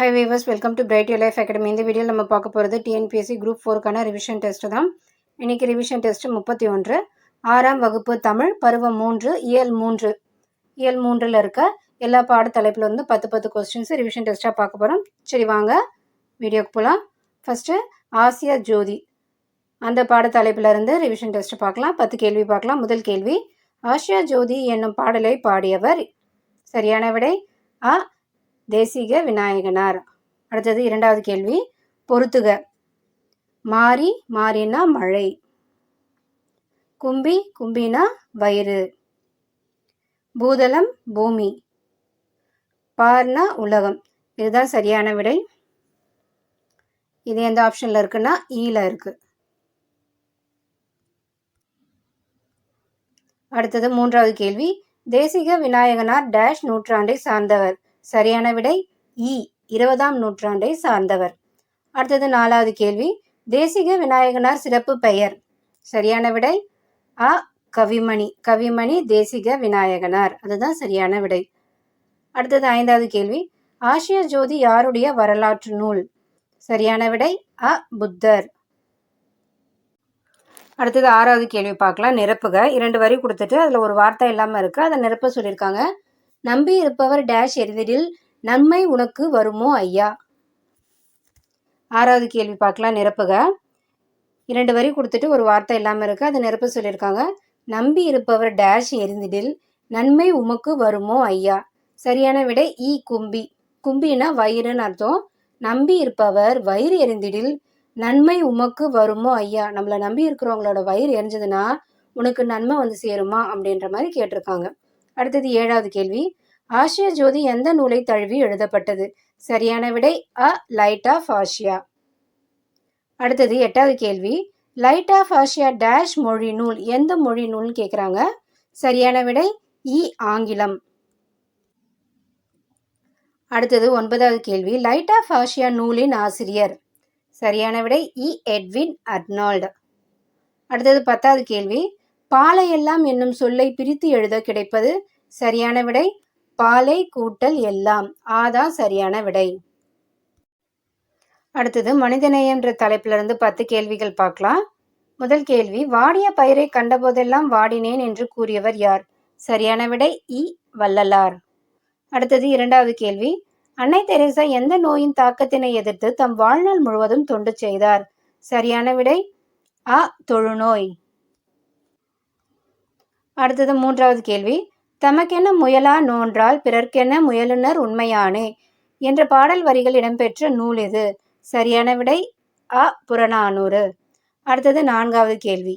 Hi viewers welcome to bright life academy இந்த வீடியோவில் நம்ம பார்க்க போகிறது டிஎன்பிஎஸ்சி குரூப் ஃபோருக்கான ரிவிஷன் டெஸ்ட் தான். இன்றைக்கி ரிவிஷன் டெஸ்ட் முப்பத்தி ஒன்று. ஆறாம் வகுப்பு தமிழ் பருவம் மூன்று இயல் மூன்று. இயல் மூன்றில் இருக்க எல்லா பாட தலைப்பில் இருந்து பத்து பத்து கொஸ்டின்ஸ் ரிவிஷன் டெஸ்ட்டாக பார்க்க போகிறோம் சரி வாங்க. வீடியோக்கு போகலாம் ஃபஸ்ட்டு ஆசியா ஜோதி. அந்த பாட இருந்து ரிவிஷன் டெஸ்ட் பார்க்கலாம். பத்து கேள்வி பார்க்கலாம். முதல் கேள்வி ஆசியா ஜோதி என்னும் பாடலை பாடியவர் சரியான விடை? அ தேசிக விநாயகனார். அடுத்தது இரண்டாவது கேள்வி. பொருத்துக மாறி மாறினா மழை. கும்பி கும்பினா வயிறு. பூதலம் பூமி. பார்னா உலகம். இதுதான் சரியான விடை. இது எந்த ஆப்ஷனில் இருக்குன்னா e ஈல இருக்கு. அடுத்தது மூன்றாவது கேள்வி. தேசிக விநாயகனார் டேஷ் நூற்றாண்டை சார்ந்தவர். சரியான விடை இ இருபதாம் நூற்றாண்டை சார்ந்தவர். அடுத்தது நாலாவது கேள்வி. தேசிக விநாயகனார் சிறப்பு பெயர். சரியான விடை அ கவிமணி. கவிமணி தேசிக விநாயகனார். அதுதான் சரியான விடை. அடுத்தது ஐந்தாவது கேள்வி. ஆசிய ஜோதி யாருடைய வரலாற்று நூல்? சரியான விடை அ புத்தர். அடுத்தது ஆறாவது கேள்வி பார்க்கலாம். நிரப்புக. இரண்டு வரி கொடுத்துட்டு அதில் ஒரு வார்த்தை இல்லாமல் இருக்குது அதை நிரப்ப சொல்லியிருக்காங்க. நம்பி இருப்பவர் டேஷ் எரிந்திடில் நன்மை உனக்கு வருமோ ஐயா? ஆறாவது கேள்வி பார்க்கலாம் நிரப்புக. இரண்டு வரி கொடுத்துட்டு ஒரு வார்த்தை இல்லாமல் இருக்குது அதை நிரப்ப சொல்லியிருக்காங்க. நம்பி இருப்பவர் டேஷ் எரிந்திடில் நன்மை உமக்கு வருமோ ஐயா? சரியான விடை ஈ கும்பி. கும்பினா வயிறுன்னு அர்த்தம். நம்பி இருப்பவர் வயிறு எரிந்திடில் நன்மை உமக்கு வருமோ ஐயா? நம்மளை நம்பி இருக்கிறவங்களோட வயிறு எரிஞ்சதுன்னா உனக்கு நன்மை வந்து சேருமா அப்படின்ற மாதிரி கேட்டிருக்காங்க. அடுத்தது ஏழாவது கேள்வி. ஆசிய ஜோதி எந்த நூலை தழுவி எழுதப்பட்டது? சரியான விடை அ லைட் ஆஃப் ஆசியா அடுத்தது எட்டாவது கேள்வி. லைட் ஆஃப் ஆசியா டேஷ் மொழி நூல் எந்த மொழி நூல்னு கேட்குறாங்க சரியான விடை இ ஆங்கிலம். அடுத்தது ஒன்பதாவது கேள்வி. லைட் ஆஃப் ஆசியா நூலின் ஆசிரியர். சரியான விடை இ எட்வின் அர்னால்டு. அடுத்தது பத்தாவது கேள்வி. பாலையெல்லாம் என்னும் சொல்லை பிரித்து எழுத கிடைப்பது சரியான விடை? பாலை கூட்டல் எல்லாம். ஆதான் சரியான விடை. அடுத்தது மனிதநேயம் என்ற தலைப்பிலிருந்து பத்து கேள்விகள் பார்க்கலாம். முதல் கேள்வி வாடிய பயிரை கண்டபோதெல்லாம் வாடினேன் என்று கூறியவர் யார்? சரியான விடை இ. வள்ளலார். அடுத்தது இரண்டாவது கேள்வி அன்னை தெரேசா எந்த நோயின் தாக்கத்தினை எதிர்த்து தம் வாழ்நாள் முழுவதும் தொண்டு செய்தார்? சரியான விடை அ. தொழுநோய். அடுத்தது மூன்றாவது கேள்வி. தமக்கென முயலா நோன்றால் பிறர்க்கென முயலுனர் உண்மையானே என்ற பாடல் வரிகள் இடம்பெற்ற நூல் இது சரியான விடை அ. புறநானூறு. அடுத்தது நான்காவது கேள்வி.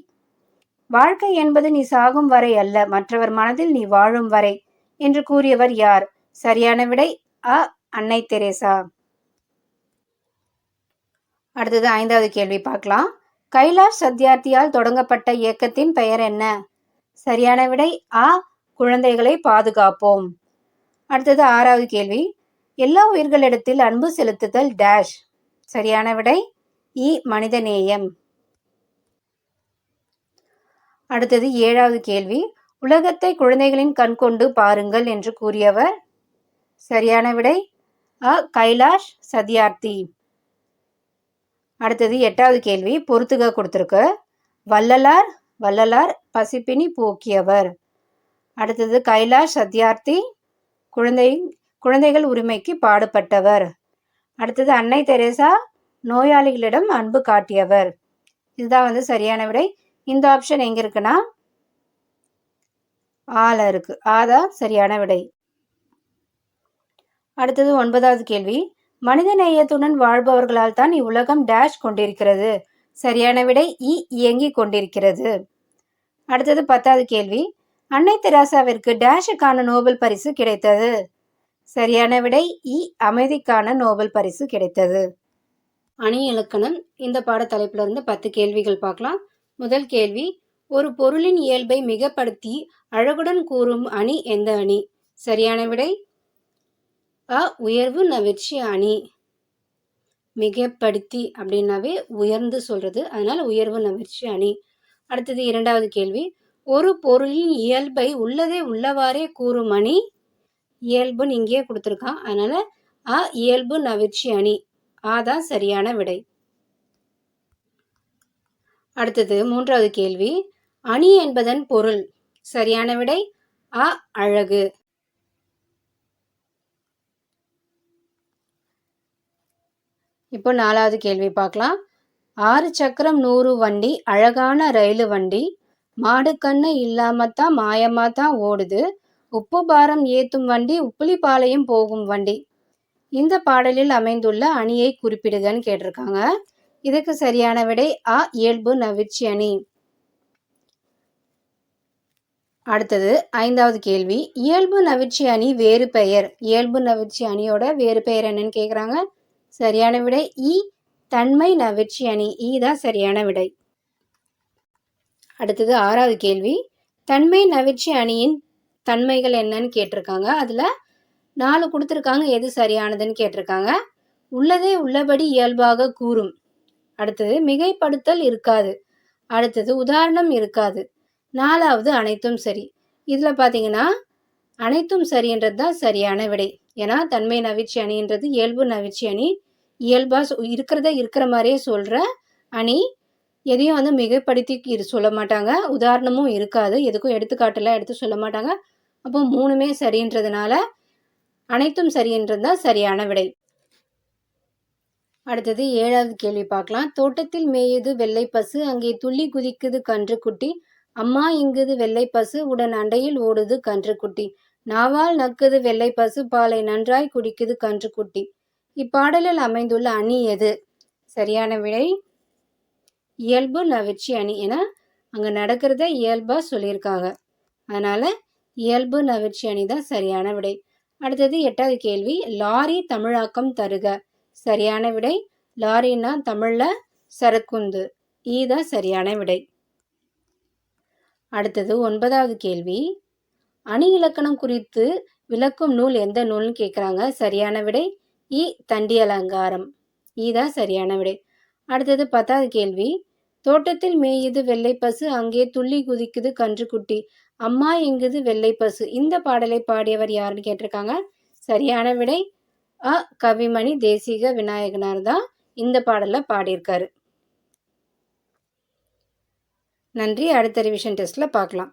வாழ்க்கை என்பது நீ சாகும் வரை அல்ல மற்றவர் மனதில் நீ வாழும் வரை என்று கூறியவர் யார்? சரியான விடை அ. அன்னை தெரேசா. அடுத்தது ஐந்தாவது கேள்வி பார்க்கலாம். கைலாஷ் சத்யார்த்தியால் தொடங்கப்பட்ட இயக்கத்தின் பெயர் என்ன? சரியான விடை ஆ. குழந்தைகளை பாதுகாப்போம். அடுத்தது ஆறாவது கேள்வி. எல்லா உயிர்களிடத்தில் அன்பு செலுத்துதல் டேஷ். சரியான விடை இ. மனிதநேயம். அடுத்தது ஏழாவது கேள்வி. உலகத்தை குழந்தைகளின் கண் கொண்டு பாருங்கள் என்று கூறியவர். சரியான விடை அ. கைலாஷ் சத்யார்த்தி. அடுத்தது எட்டாவது கேள்வி. பொறுத்துக கொடுத்துருக்கு. வள்ளலார் வள்ளலார் பசிப்பினி போக்கியவர். அடுத்தது கைலாஷ் சத்யார்த்தி குழந்தை குழந்தைகள் உரிமைக்கு பாடுபட்டவர். அடுத்தது அன்னை தெரேசா நோயாளிகளிடம் அன்பு காட்டியவர். இதுதான் வந்து சரியான விடை. இந்த ஆப்ஷன் எங்க இருக்குன்னா ஆல இருக்கு. ஆதான் சரியான விடை. அடுத்தது ஒன்பதாவது கேள்வி. மனித நேயத்துடன் வாழ்பவர்களால் தான் இவ்வுலகம் டேஷ் கொண்டிருக்கிறது. சரியான விடை இ இயங்கிக் கொண்டிருக்கிறது. அடுத்தது பத்தாவது கேள்வி. அன்னை தெராசாவிற்கு டேஷுக்கான நோபல் பரிசு கிடைத்தது. சரியான விடை இ. அமைதிக்கான நோபல் பரிசு கிடைத்தது. அணி இலக்கணம். இந்த பாடத்தலைப்புல இருந்து பத்து கேள்விகள் பார்க்கலாம். முதல் கேள்வி ஒரு பொருளின் இயல்பை மிகப்படுத்தி அழகுடன் கூறும் அணி எந்த அணி? சரியான விடை அ. உயர்வு நவிர்ச்சி அணி. மிகப்படுத்தி அப்படின்னாவே உயர்ந்து சொல்றது. அதனால் உயர்வு நவிர்ச்சி அணி. அடுத்தது இரண்டாவது கேள்வி. ஒரு பொருளின் இயல்பை உள்ளதே உள்ளவாறே கூறும் அணி இயல்புன்னு இங்கேயே கொடுத்துருக்கான். அதனால அ இயல்பு நவிர்ச்சி அணி. ஆ தான் சரியான விடை. அடுத்தது மூன்றாவது கேள்வி. அணி என்பதன் பொருள் சரியான விடை அ அழகு. இப்போ நாலாவது கேள்வி பார்க்கலாம். ஆறு சக்கரம் நூறு வண்டி அழகான ரயிலு வண்டி. மாடு கண்ணு இல்லாமத்தான் மாயமா தான் ஓடுது. உப்பு பாரம் ஏத்தும் வண்டி உப்புளிப்பாளையம் போகும் வண்டி. இந்த பாடலில் அமைந்துள்ள அணியை குறிப்பிடுகன்னு கேட்டிருக்காங்க. இதுக்கு சரியான விடை அ இயல்பு நவிர்ச்சி அணி. அடுத்தது ஐந்தாவது கேள்வி. இயல்பு நவிர்ச்சி அணி வேறு பெயர். இயல்பு நவிர்ச்சி அணியோட வேறு பெயர் என்னன்னு கேட்குறாங்க சரியான விடை இ தன்மை நவிர்ச்சி அணி ஈ தான் சரியான விடை. அடுத்தது ஆறாவது கேள்வி. தன்மை நவிற்சி அணியின் தன்மைகள் என்னன்னு கேட்டிருக்காங்க. அதில் நாலு கொடுத்துருக்காங்க. எது சரியானதுன்னு கேட்டிருக்காங்க. உள்ளதே உள்ளபடி இயல்பாக கூறும். அடுத்தது மிகைப்படுத்தல் இருக்காது. அடுத்தது உதாரணம் இருக்காது. நாலாவது அனைத்தும் சரி. இதில் பார்த்தீங்கன்னா அனைத்தும் சரின்றது தான் சரியான விடை. ஏன்னா தன்மை நவிர்ச்சி அணின்றது இயல்பு நவிர்ச்சி அணி இயல்பாக இருக்கிறத இருக்கிற மாதிரியே சொல்கிற அணி எதையும் வந்து மிகைப்படுத்தி இரு சொல்ல மாட்டாங்க. உதாரணமும் இருக்காது. எதுக்கும் எடுத்துக்காட்டெல்லாம் எடுத்து சொல்ல மாட்டாங்க. அப்போ மூணுமே சரின்றதுனால அனைத்தும் சரின்றது தான் சரியான விடை. அடுத்தது ஏழாவது கேள்வி பார்க்கலாம். தோட்டத்தில் மேயுது வெள்ளை பசு அங்கே துள்ளி குதிக்குது கன்று குட்டி. அம்மா இங்குது வெள்ளை பசு உடன் அண்டையில் ஓடுது கன்று குட்டி. நாவால் நக்குது வெள்ளை பசு பாலை நன்றாய் குடிக்குது கன்று குட்டி. இப்பாடலில் அமைந்துள்ள அணி எது? சரியான விடை இயல்பு நவிச்சி அணி என அங்கே நடக்கிறத இயல்பாக சொல்லியிருக்காங்க. அதனால் இயல்பு நவிச்சி அணி தான் சரியான விடை. அடுத்தது எட்டாவது கேள்வி லாரி தமிழாக்கம் தருக. சரியான விடை லாரின்னா தமிழில் சரக்குந்து. ஈ தான் சரியான விடை. அடுத்தது ஒன்பதாவது கேள்வி அணி இலக்கணம் குறித்து விளக்கும் நூல் எந்த நூல்னு கேட்குறாங்க சரியான விடை இ தண்டி அலங்காரம். ஈ தான் சரியான விடை. அடுத்தது பத்தாவது கேள்வி. தோட்டத்தில் மேயுது வெள்ளை பசு அங்கே துள்ளி குதிக்குது கன்றுக்குட்டி. அம்மா எங்குது வெள்ளை பசு? இந்த பாடலை பாடியவர் யாருன்னு கேட்டிருக்காங்க? சரியான விடை. அ. கவிமணி தேசிக விநாயகனார் தான் இந்த பாடலை பாடியிருக்காரு. நன்றி. அடுத்த ரிவிஷன் டெஸ்ட்டில் பார்க்கலாம்.